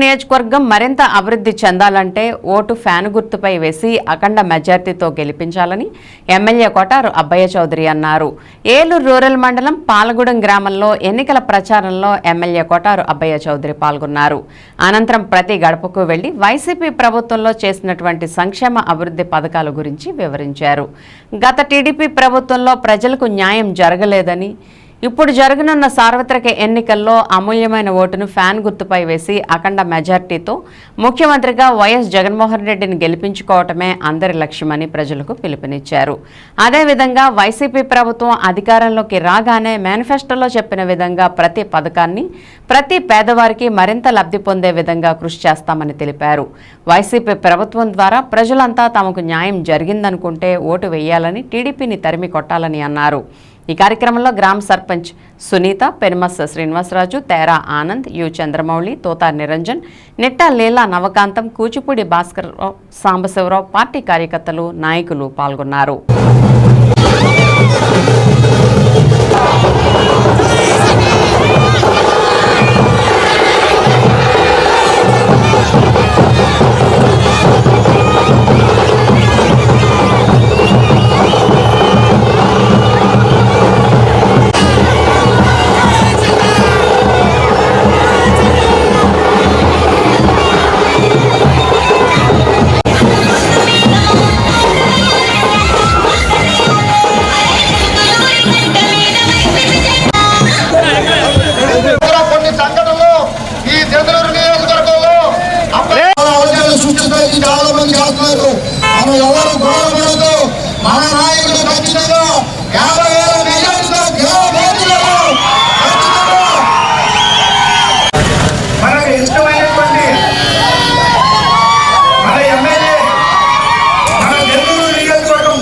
నియోజకవర్గం మరింత అభివృద్ధి చెందాలంటే ఓటు ఫ్యాన్ గుర్తుపై వేసి అఖండ మెజార్టీతో గెలిపించాలని ఎమ్మెల్యే కొటారు అబ్బయ్య చౌదరి అన్నారు. ఏలూరు రూరల్ మండలం పాలగూడెం గ్రామంలో ఎన్నికల ప్రచారంలో ఎమ్మెల్యే కొటారు అబ్బయ్య చౌదరి పాల్గొన్నారు. అనంతరం ప్రతి గడపకు వెళ్ళి వైసీపీ ప్రభుత్వంలో చేసినటువంటి సంక్షేమ అభివృద్ధి పథకాల గురించి వివరించారు. గత టీడీపీ ప్రభుత్వంలో ప్రజలకు న్యాయం జరగలేదని ఇప్పుడు జరగనున్న సార్వత్రిక ఎన్నికల్లో అమూల్యమైన ఓటును ఫ్యాన్ గుర్తుపై వేసి అఖండ మెజార్టీతో ముఖ్యమంత్రిగా వైఎస్ జగన్మోహన్ రెడ్డిని గెలిపించుకోవటమే అందరి లక్ష్యమని ప్రజలకు పిలుపునిచ్చారు. అదేవిధంగా వైసీపీ ప్రభుత్వం అధికారంలోకి రాగానే మేనిఫెస్టోలో చెప్పిన విధంగా ప్రతి పథకాన్ని ప్రతి పేదవారికి మరింత లబ్ధి పొందే విధంగా కృషి చేస్తామని తెలిపారు. వైసీపీ ప్రభుత్వం ద్వారా ప్రజలంతా తమకు న్యాయం జరిగిందనుకుంటే ఓటు వేయాలని టీడీపీని తరిమి కొట్టాలని అన్నారు. ఈ కార్యక్రమంలో గ్రామ సర్పంచ్ సునీత పెనుమస్స శ్రీనివాసరాజు తేరా ఆనంద్ యు చంద్రమౌళి తోతా నిరంజన్ నిట్టా లీలా నవకాంతం కూచిపూడి భాస్కర్ సాంబశివరావు పార్టీ కార్యకర్తలు నాయకులు పాల్గొన్నారు. మనం ఎవరు గౌరవపడదు మన నాయకులు ఖచ్చితంగా యాభై వేల మెజార్టీతో గెలవబోతున్నారు. మనకు ఇష్టమైనటువంటి మన ఎమ్మెల్యే మన నెల్లూరు నియోజకవర్గం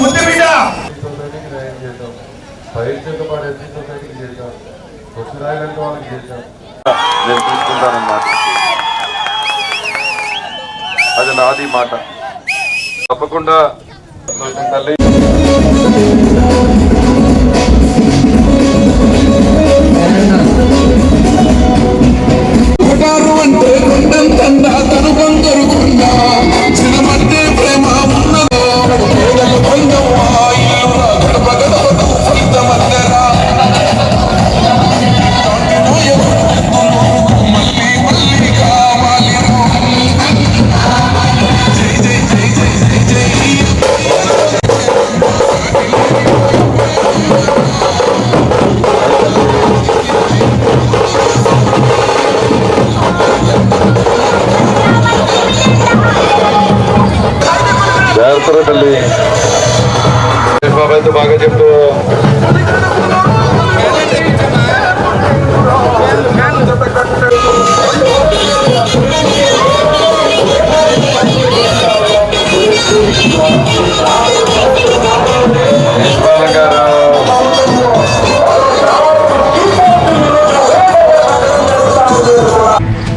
నేను తీసుకుంటానన్నమాట అది నాది మాట. తప్పకుండా తల్లి జాగ్రత్తగా తల్లి బాబాయ్తో బాగా చెప్తూ.